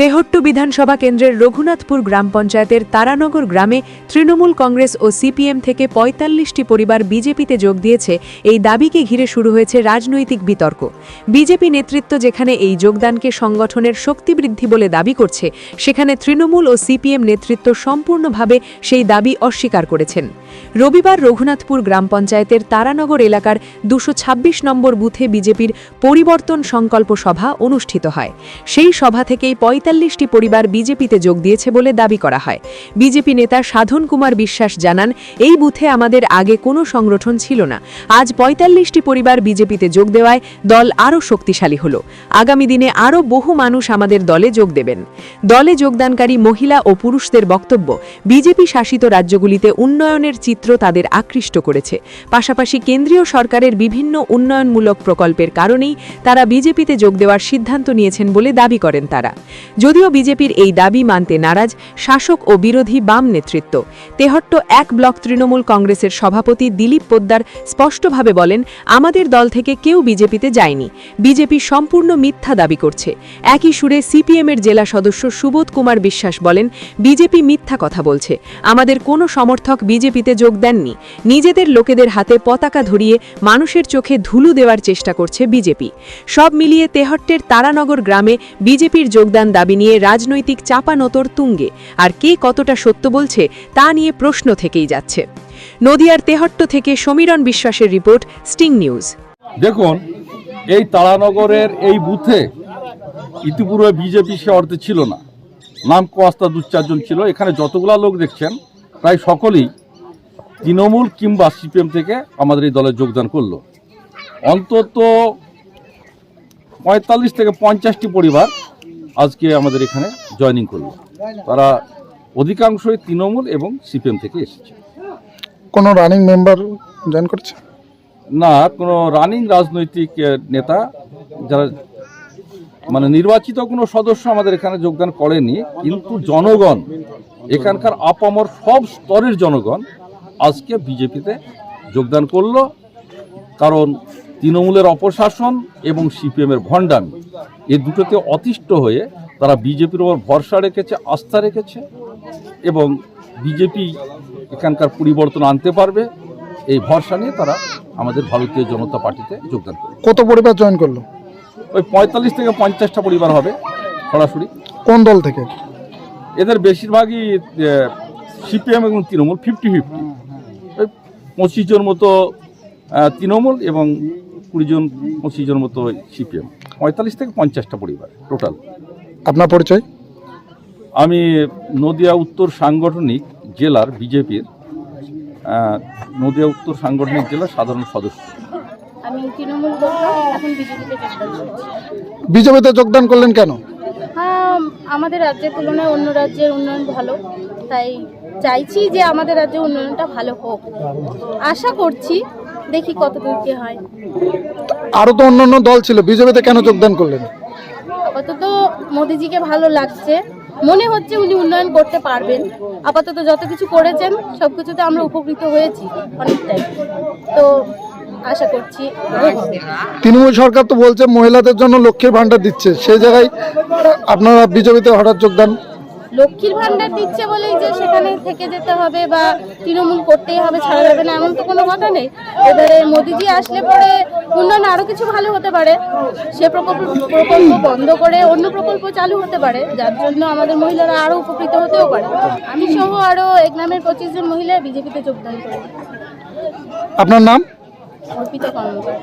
তেহট্ট বিধানসভা কেন্দ্রের রঘুনাথপুর গ্রাম পঞ্চায়েতের তারানগর গ্রামে তৃণমূল কংগ্রেস ও সিপিএম থেকে পঁয়তাল্লিশটি পরিবার বিজেপিতে যোগ দিয়েছে। এই দাবিকে ঘিরে শুরু হয়েছে রাজনৈতিক বিতর্ক। বিজেপি নেতৃত্ব যেখানে এই যোগদানকে সংগঠনের শক্তিবৃদ্ধি বলে দাবি করছে, সেখানে তৃণমূল ও সিপিএম নেতৃত্ব সম্পূর্ণভাবে সেই দাবি অস্বীকার করেছেন। রবিবার রঘুনাথপুর গ্রাম পঞ্চায়েতের তারানগর এলাকার দুশো নম্বর বুথে বিজেপির পরিবর্তন সংকল্প সভা অনুষ্ঠিত হয়। সেই সভা থেকেই পঁয়তাল্লিশটি পরিবার বিজেপিতে যোগ দিয়েছে বলে দাবি করা হয়। বিজেপি নেতা সাধন কুমার বিশ্বাস জানান, এই বুথে আমাদের আগে কোনো সংগঠন ছিল না। আজ পঁয়তাল্লিশটি পরিবার বিজেপিতে যোগ দেওয়ায় দল আরও শক্তিশালী হল। আগামী দিনে আরও বহু মানুষ আমাদের দলে যোগ দেবেন। দলে যোগদানকারী মহিলা ও পুরুষদের বক্তব্য, বিজেপি শাসিত রাজ্যগুলিতে উন্নয়নের চিত্র তাদের আকৃষ্ট করেছে। পাশাপাশি কেন্দ্রীয় সরকারের বিভিন্ন উন্নয়নমূলক প্রকল্পের কারণেই তারা বিজেপিতে যোগ দেওয়ার সিদ্ধান্ত নিয়েছেন বলে দাবি করেন তারা। যদিও বিজেপির এই দাবি মানতে নারাজ শাসক ও বিরোধী বাম নেতৃত্ব। তেহট্ট এক ব্লক তৃণমূল কংগ্রেসের সভাপতি দিলীপ পোদ্দার স্পষ্টভাবে বলেন, আমাদের দল থেকে কেউ বিজেপিতে যায়নি। বিজেপি সম্পূর্ণ মিথ্যা দাবি করছে। একই সুরে সিপিএমের জেলা সদস্য সুবোধ কুমার বিশ্বাস বলেন, বিজেপি মিথ্যা কথা বলছে। আমাদের কোনো সমর্থক বিজেপিতে যোগ দেননি। নিজেদের লোকেদের হাতে পতাকা ধরিয়ে মানুষের চোখে ধুলু দেওয়ার চেষ্টা করছে বিজেপি। সব মিলিয়ে তেহট্টের তারানগর গ্রামে বিজেপির যোগদান দাবি নিয়ে রাজনৈতিক চাপানোতর তুঙ্গে। আর কে কতটা সত্য বলছে তা নিয়ে প্রশ্ন থেকেই যাচ্ছে। নদিয়ার তেহট্ট থেকে সমীরণ বিশ্বাসের রিপোর্ট, স্টিং নিউজ। দেখুন, এই তারানগরের এই বুথে ইতিপূর্বে বিজেপি সে অর্থে ছিল না। নাম কোয়াস্তা দু চারজন ছিল। এখানে যতগুলা লোক দেখছেন, প্রায় সকলেই তৃণমূল কিংবা সিপিএম থেকে আমাদের এই দলে যোগদান করল। অন্তত পঁয়তাল্লিশ থেকে পঞ্চাশটি পরিবার আজকে আমাদের এখানে জয়েনিং করল। তারা অধিকাংশই তৃণমূল এবং সিপিএম থেকে এসেছে। কোনো রানিং মেম্বার জয়েন করছে? না কোনো রানিং রাজনৈতিক নেতা যারা মানে নির্বাচিত কোনো সদস্য আমাদের এখানে যোগদান করেনি কিন্তু জনগণ এখানকার আপামর সব স্তরের জনগণ আজকে বিজেপিতে যোগদান করল। কারণ তৃণমূলের অপশাসন এবং সিপিএমের ভণ্ডামি এই দুটোতে অতিষ্ঠ হয়ে তারা বিজেপির ওপর ভরসা রেখেছে আস্থা রেখেছে এবং বিজেপি এখানকার পরিবর্তন আনতে পারবে। এই ভরসা নিয়ে তারা আমাদের ভারতীয় জনতা পার্টিতে যোগদান করবে। কত পরিবার জয়েন করল? ওই পঁয়তাল্লিশ থেকে পঞ্চাশটা পরিবার হবে সরাসরি। কোন দল থেকে? এদের বেশিরভাগই সিপিএম এবং তৃণমূল ফিফটি ফিফটি। ওই পঁচিশ জন মতো তৃণমূল এবং কুড়ি জন পঁচিশ জন মতো সিপিএম। পঁয়তাল্লিশ থেকে পঞ্চাশটা পরিবার টোটাল আপনার পরিচয়? আমি নদিয়া উত্তর সাংগঠনিক জেলার বিজেপির নদিয়া উত্তর সাংগঠনিক জেলার সাধারণ সদস্য। আমি তৃণমূল এখন বিজেপিতে যোগদান করছি। বিজেপিতে যোগদান করলেন কেন? হ্যাঁ আমাদের রাজ্যের তুলনায় অন্য রাজ্যের উন্নয়ন ভালো তাই চাইছি যে আমাদের রাজ্যের উন্নয়নটা ভালো হোক। আশা করছি দেখি কতদূর কি হয়। আরও তো অন্যান্য দল ছিল বিজেপিতে কেন যোগদান করলেন? আপাতত মোদিজিকে ভালো লাগছে। মনে হচ্ছে উনি উন্নয়ন করতে পারবেন। আপাতত যত কিছু করেছেন সব কিছুতে আমরা উপকৃত হয়েছি অনেকটাই। তো আশা করছি। তৃণমূল সরকার তো বলছে মহিলাদের জন্য লক্ষ্মীর ভান্ডার দিচ্ছে। সেই জায়গায় আপনারা বিজেপিতে হঠাৎ যোগদান লক্ষ্মীর ভান্ডার দিচ্ছে বলেই যে সেখানে থেকে যেতে হবে বা তৃণমূল করতেই হবে ছাড়া যাবে না এমন তো কোনো কথা নেই। এবারে মোদিজি আসলে পরে উন্নয়ন আরও কিছু ভালো হতে পারে সে প্রকল্প প্রকল্প বন্ধ করে অন্য প্রকল্প চালু হতে পারে যার জন্য আমাদের মহিলারা আরও উপকৃত হতেও পারে। আমি সহ আরও এক নামের পঁচিশ জন মহিলা বিজেপিতে যোগদান করে আপনার নাম? অর্পিতা কর্মকার।